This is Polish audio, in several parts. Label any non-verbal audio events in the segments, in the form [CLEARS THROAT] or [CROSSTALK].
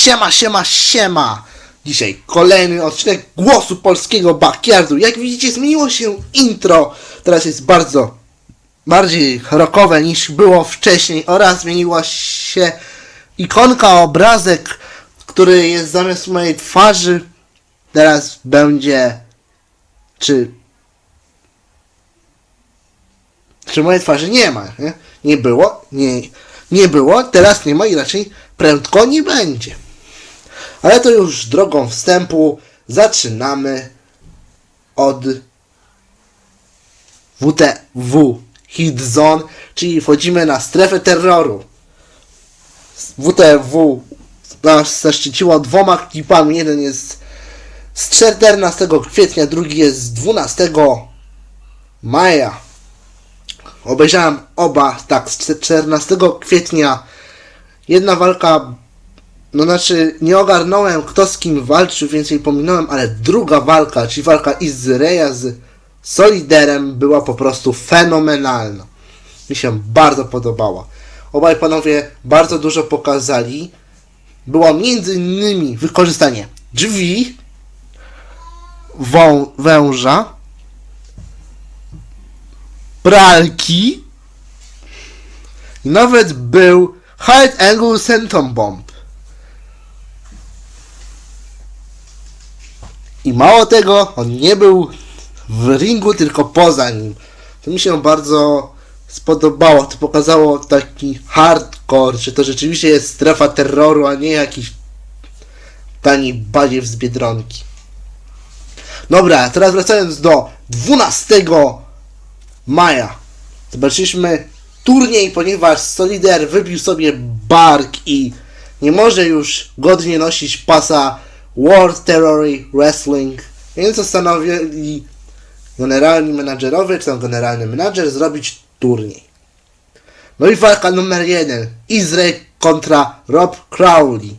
Siema, siema, siema! Dzisiaj kolejny odcinek Głosu Polskiego Backyardu. Jak widzicie, zmieniło się intro. Teraz jest bardzo bardziej rockowe niż było wcześniej oraz zmieniła się ikonka, obrazek, który jest zamiast mojej twarzy. Teraz będzie czy czy mojej twarzy nie ma, nie? Nie było, nie, nie było, teraz nie ma i raczej prędko nie będzie. Ale to już drogą wstępu zaczynamy od WTW Hit Zone, czyli wchodzimy na strefę terroru. WTW nas zaszczyciło dwoma klipami. Jeden jest z 14 kwietnia, drugi jest z 12 maja. Obejrzałem oba, tak, z 14 kwietnia. Jedna walka, no znaczy nie ogarnąłem kto z kim walczył, więc jej pominąłem, ale druga walka, czyli walka Izreja z Soliderem była po prostu fenomenalna. Mi się bardzo podobała. Obaj panowie bardzo dużo pokazali. Było między innymi wykorzystanie drzwi, wą, węża, pralki i nawet był High Angle Senton Bomb. I mało tego, on nie był w ringu, tylko poza nim. To mi się bardzo spodobało. To pokazało taki hardcore, że to rzeczywiście jest strefa terroru, a nie jakiś tani badziew z Biedronki. Dobra, teraz wracając do 12 maja. Zobaczyliśmy turniej, ponieważ Solider wybił sobie bark i nie może już godnie nosić pasa World Terror Wrestling, więc postanowili generalni menadżerowie, czy tam generalny menadżer zrobić turniej. No i walka numer jeden. Izrael kontra Rob Crowley.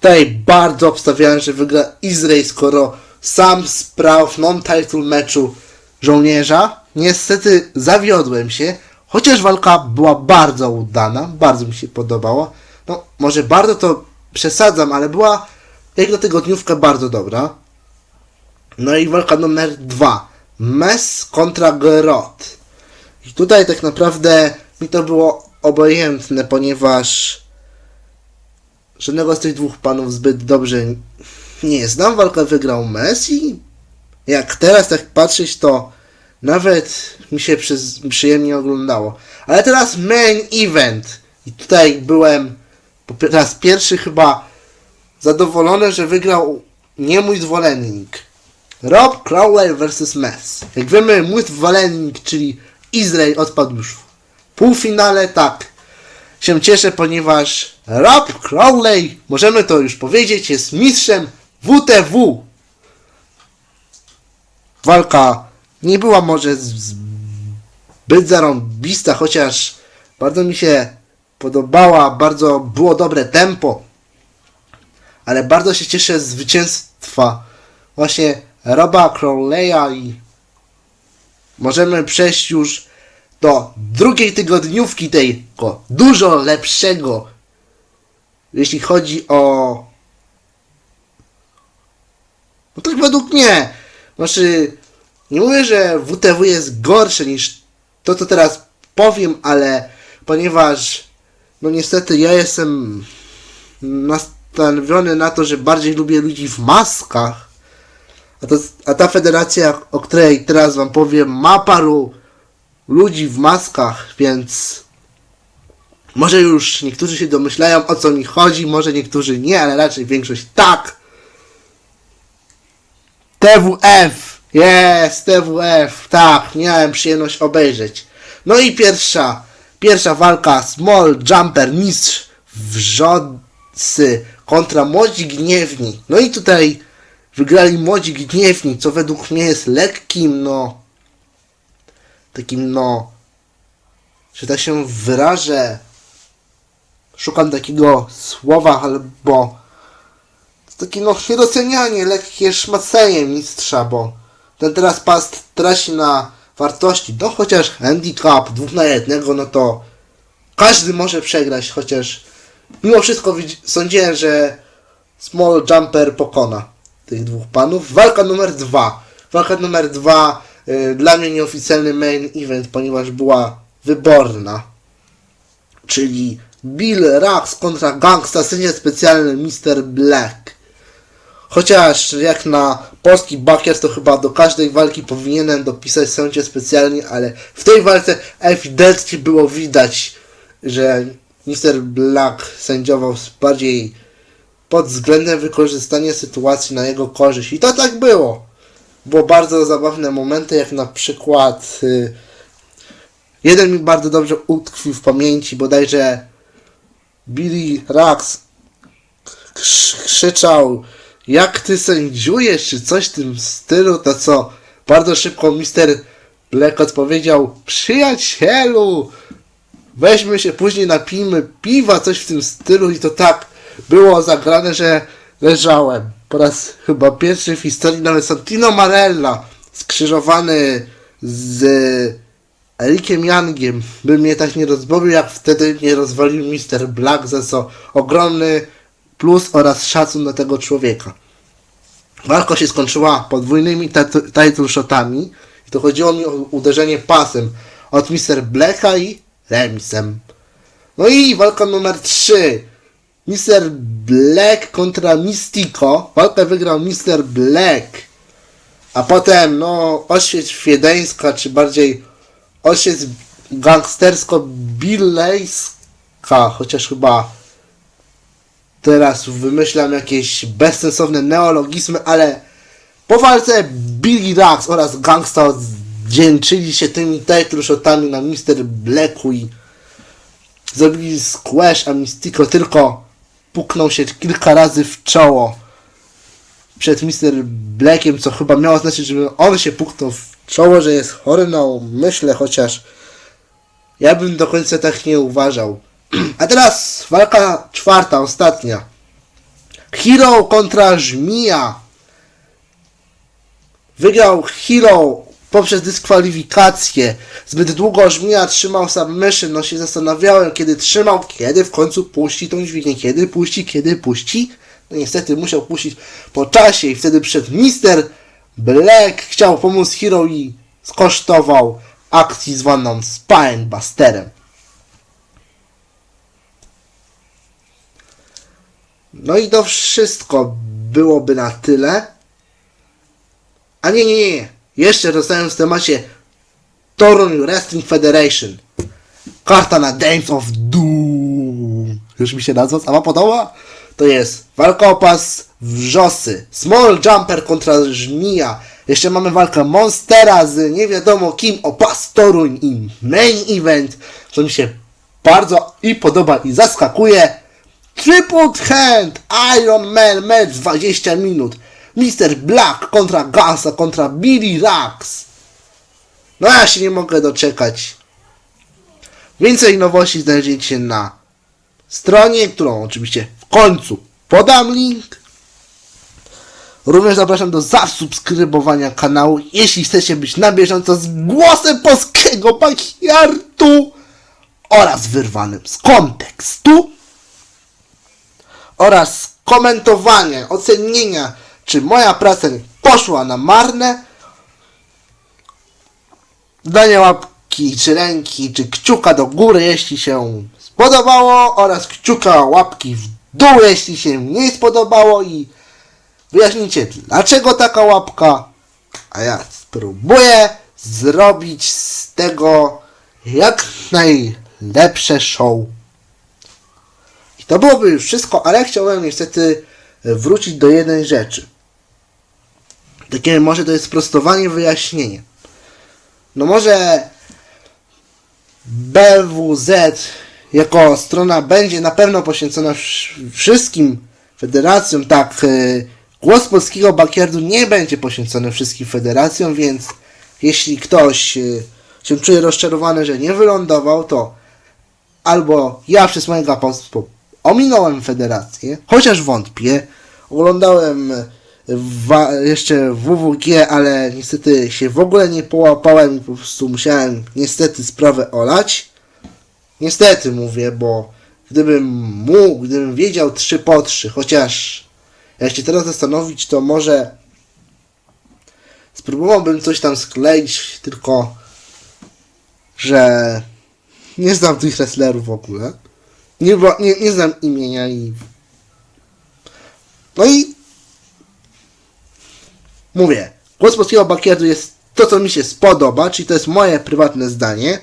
Tutaj bardzo obstawiałem, że wygra Izrael, skoro sam sprał w non-title meczu żołnierza. Niestety zawiodłem się, chociaż walka była bardzo udana, bardzo mi się podobała. No, może bardzo to przesadzam, ale była jak na tygodniówkę bardzo dobra. No i walka numer dwa. Mes kontra Gerot. I tutaj tak naprawdę mi to było obojętne, ponieważ żadnego z tych dwóch panów zbyt dobrze nie znam. Walkę wygrał Messi. Jak teraz tak patrzeć, to nawet mi się przez, przyjemnie oglądało. Ale teraz main event. I tutaj byłem po raz pierwszy chyba zadowolony, że wygrał nie mój zwolennik. Rob Crowley vs. Mess. Jak wiemy, mój zwolennik, czyli Izrael odpadł już w półfinale, tak. Się cieszę, ponieważ Rob Crowley, możemy to już powiedzieć, jest mistrzem WTW. Walka nie była może zbyt zarąbista, chociaż bardzo mi się podobała, bardzo było dobre tempo. Ale bardzo się cieszę z zwycięstwa właśnie Roba Crowley'a i możemy przejść już do drugiej tygodniówki tego dużo lepszego, jeśli chodzi o no tak według mnie. Znaczy, nie mówię, że WTW jest gorsze niż to, co teraz powiem, ale ponieważ, no niestety ja jestem nastawiony na to, że bardziej lubię ludzi w maskach, a, to, a ta federacja, o której teraz wam powiem, ma paru ludzi w maskach, więc może już niektórzy się domyślają o co mi chodzi, może niektórzy nie, ale raczej większość tak. TWF! Jest, TWF! Tak, miałem przyjemność obejrzeć. No i pierwsza, pierwsza walka Small Jumper Mistrz Wrzodsy kontra Młodzi Gniewni. No i tutaj wygrali Młodzi Gniewni, co według mnie jest lekkim, no, takim, no, że tak się wyrażę, szukam takiego słowa albo takie no niedocenianie, lekkie szmacenie mistrza, bo ten teraz pas traci na wartości, no chociaż handicap dwóch na jednego, no to każdy może przegrać, chociaż mimo wszystko sądziłem, że Small Jumper pokona tych dwóch panów. Walka numer dwa. Walka numer dwa, y, dla mnie nieoficjalny main event, ponieważ była wyborna. Czyli Bill Rax kontra gangsta sędzia specjalny Mr. Black. Chociaż jak na polski bakier to chyba do każdej walki powinienem dopisać sędzie specjalnie, ale w tej walce ewidentnie było widać, że Mr. Black sędziował bardziej pod względem wykorzystania sytuacji na jego korzyść. I to tak było. Było bardzo zabawne momenty, jak na przykład y, jeden mi bardzo dobrze utkwił w pamięci, bodajże Billy Rax krz- krzyczał jak ty sędziujesz, czy coś w tym stylu, to co bardzo szybko Mr. Black odpowiedział przyjacielu, weźmy się później napijmy piwa, coś w tym stylu i to tak było zagrane, że leżałem. Po raz chyba pierwszy w historii nawet Santino Marella skrzyżowany z Erikiem Youngiem by mnie tak nie rozbawił, jak wtedy mnie rozwalił Mr. Black, za co ogromny plus oraz szacun dla tego człowieka. Walka się skończyła podwójnymi title shotami i to chodziło mi o uderzenie pasem od Mr. Blacka i remisem. No i walka numer 3. Mr. Black kontra Mystico. Walkę wygrał Mr. Black. A potem, no, oświeć wiedeńska, czy bardziej oświeć gangstersko-billejska, chociaż chyba teraz wymyślam jakieś bezsensowne neologizmy, ale po walce Billy Rax oraz Gangsta oddzięczyli się tymi title shotami na Mr. Blacku i zrobili squash, a Mystico tylko puknął się kilka razy w czoło przed Mr. Blackiem, co chyba miało znaczyć, żeby on się puknął w czoło, że jest chory na umyśle, chociaż ja bym do końca tak nie uważał. [CLEARS THROAT] A teraz walka czwarta, ostatnia. Hero kontra Żmija. Wygrał Hero poprzez dyskwalifikację. Zbyt długo Żmija trzymał submission, no się zastanawiałem, kiedy trzymał, kiedy w końcu puści tą dźwignię, kiedy puści, kiedy puści. No niestety musiał puścić po czasie i wtedy przed Mister Black chciał pomóc Hero i skosztował akcji zwaną Spinebusterem. No i to wszystko byłoby na tyle. A nie, nie, nie, nie. Jeszcze zostałem w temacie Toruń Wrestling Federation. Karta na Dance of Doom. Już mi się nazwa sama podoba. To jest walka o pas wrzosy. Small Jumper kontra Żmija. Jeszcze mamy walkę Monstera z nie wiadomo kim o pas Toruń i Main Event. Co mi się bardzo i podoba i zaskakuje. Triple Hand Iron Man Match 20 minut. Mr. Black kontra Gansa kontra Billy Rax. No ja się nie mogę doczekać. Więcej nowości znajdziecie na stronie, którą oczywiście w końcu podam link. Również zapraszam do zasubskrybowania kanału, jeśli chcecie być na bieżąco z głosem polskiego backyardu oraz wyrwanym z kontekstu oraz komentowanie, ocenienia, czy moja praca nie poszła na marne, danie łapki, czy ręki, czy kciuka do góry, jeśli się spodobało, oraz kciuka łapki w dół, jeśli się nie spodobało i wyjaśnijcie, dlaczego taka łapka, a ja spróbuję zrobić z tego jak najlepsze show. I to byłoby już wszystko, ale chciałem niestety wrócić do jednej rzeczy. Takie może to jest sprostowanie, wyjaśnienie. No może BWZ jako strona będzie na pewno poświęcona wsz- wszystkim federacjom, tak e, głos polskiego bakierdu nie będzie poświęcony wszystkim federacjom, więc jeśli ktoś e, się czuje rozczarowany, że nie wylądował, to albo ja przez mojego apostół ominąłem federację, chociaż wątpię. Oglądałem jeszcze WWG, ale niestety się w ogóle nie połapałem i po prostu musiałem niestety sprawę olać. Niestety mówię, bo gdybym mógł, gdybym wiedział 3 po 3, chociaż jak się teraz zastanowić, to może spróbowałbym coś tam skleić, tylko że nie znam tych wrestlerów w ogóle. Nie, nie, nie znam imienia i no i mówię, głos polskiego bakietu jest to, co mi się spodoba, czyli to jest moje prywatne zdanie.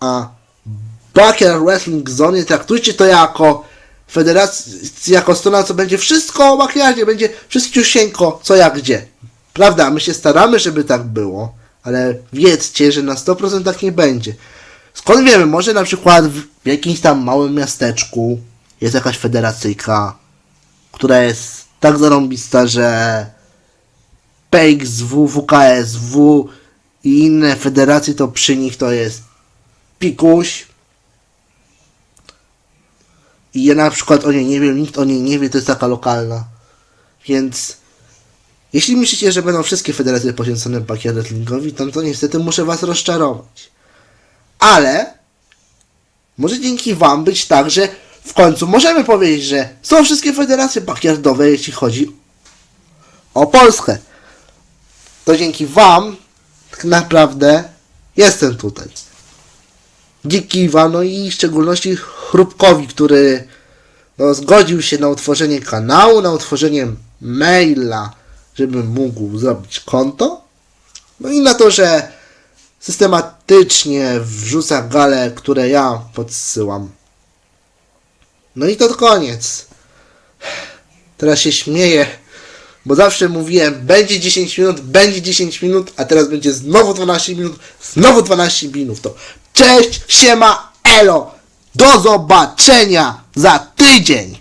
A Bakier Wrestling Zone traktujcie to jako federacja, jako strona, co będzie wszystko o bakierze, będzie wszystkiusieńko, co jak gdzie. Prawda, my się staramy, żeby tak było, ale wiedzcie, że na 100% tak nie będzie. Skąd wiemy? Może na przykład w jakimś tam małym miasteczku jest jakaś federacyjka, która jest tak zarąbista, że PXW, WKSW i inne federacje to przy nich to jest pikuś. I ja na przykład o niej nie wiem, nikt o niej nie wie, to jest taka lokalna. Więc jeśli myślicie, że będą wszystkie federacje poświęcone bakier wrestlingowi, to, to niestety muszę was rozczarować. Ale może dzięki wam być tak, że w końcu możemy powiedzieć, że są wszystkie federacje bakierdowe, jeśli chodzi o Polskę. To dzięki wam tak naprawdę jestem tutaj. Dzięki wam, no i w szczególności Chrupkowi, który no, zgodził się na utworzenie kanału, na utworzenie maila, żebym mógł zrobić konto. No i na to, że systematycznie wrzuca gale, które ja podsyłam. No i to koniec. Teraz się śmieję, bo zawsze mówiłem, będzie 10 minut, będzie 10 minut, a teraz będzie znowu 12 minut, znowu 12 minut. To cześć, siema, elo, do zobaczenia za tydzień.